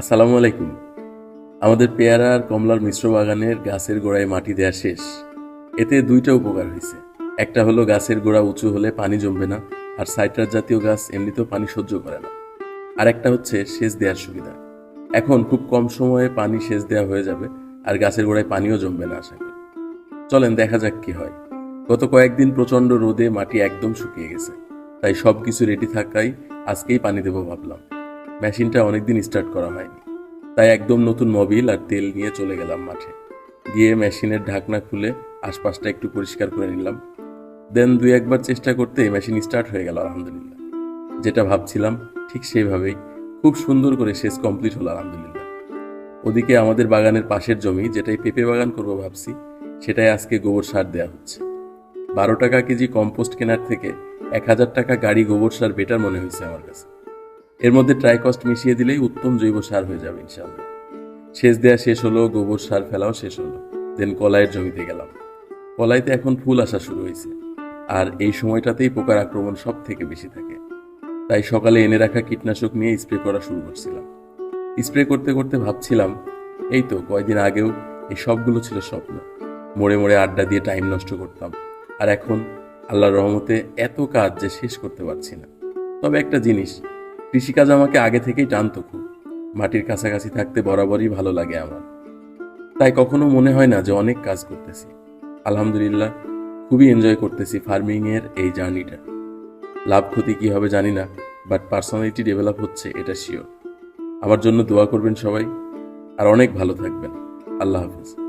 আসসালামু আলাইকুম। আমাদের পেয়ারা আর কমলার মিশ্র বাগানের গাছের গোড়ায় মাটি দেওয়া শেষ। এতে দুইটা উপকার হয়েছে। একটা হলো গাছের গোড়া উঁচু হলে পানি জমবে না, আর সাইট্রাস জাতীয় গাছ এমনিতেও পানি সহ্য করে না। আর একটা হচ্ছে সেচ দেওয়ার সুবিধা। এখন খুব কম সময়ে পানি সেচ দেওয়া হয়ে যাবে, আর গাছের গোড়ায় পানিও জমবে না আশা করি। চলেন, দেখা যাক কি হয়। গত কয়েকদিন প্রচণ্ড রোদে মাটি একদম শুকিয়ে গেছে। তাই সব কিছু রেডি থাকাই আজকেই পানি দেবো ভাবলাম। মেশিনটা অনেকদিন স্টার্ট করা হয়নি। তাই একদম নতুন মোবিল আর তেল নিয়ে চলে গেলাম মাঠে। গিয়ে মেশিনের ঢাকনা খুলে আশপাশটা একটু পরিষ্কার করে নিলাম। দেন দুই একবার চেষ্টা করতে মেশিন স্টার্ট হয়ে গেল আলহামদুলিল্লাহ। যেটা ভাবছিলাম ঠিক সেইভাবেই খুব সুন্দর করে শেষ কমপ্লিট হলো আলহামদুলিল্লাহ। ওদিকে আমাদের বাগানের পাশের জমি, যেটাই পেঁপে বাগান করব ভাবছি, সেটাই আজকে গোবর সার দেওয়া হচ্ছে। বারো টাকা কেজি কম্পোস্ট কেনার থেকে এক হাজার টাকা গাড়ি গোবর সার বেটার মনে হয়েছে আমার কাছে। এর মধ্যে ট্রাইকস্ট মিশিয়ে দিলেই উত্তম জৈব সার হয়ে যাবে ইনশাল্লাহ সেচ দেওয়া শেষ হলো, গোবর সার ফেলাও শেষ হলো। দেন কলাইয়ের জমিতে গেলাম। কলাইতে এখন ফুল আসা শুরু হয়েছে। আর এই সময়টাতেই পোকার আক্রমণ সব থেকে বেশি থাকে। তাই সকালে এনে রাখা কীটনাশক নিয়ে স্প্রে করা শুরু করছিলাম। স্প্রে করতে করতে ভাবছিলাম, এই তো কয়দিন আগেও এই সবগুলো ছিল স্বপ্ন। মোড়ে মোড়ে আড্ডা দিয়ে টাইম নষ্ট করতাম। আর এখন আল্লাহর রহমতে এত কাজ যে শেষ করতে পারছি না। তবে একটা জিনিস কৃষিকাজ আমাকে আগে থেকেই টানতো খুব। মাটির কাছাকাছি থাকতে বরাবরই ভালো লাগে আমার। তাই কখনো মনে হয় না যে অনেক কাজ করতেছি। আলহামদুলিল্লাহ, খুবই এনজয় করতেছি ফার্মিং এর এই জার্নিটা লাভ ক্ষতি কি হবে জানি না বাট পার্সোনালিটি ডেভেলপ হচ্ছে, এটা শিওর আমার জন্য দোয়া করবেন সবাই। আর অনেক ভালো থাকবেন। আল্লাহ হাফিজ।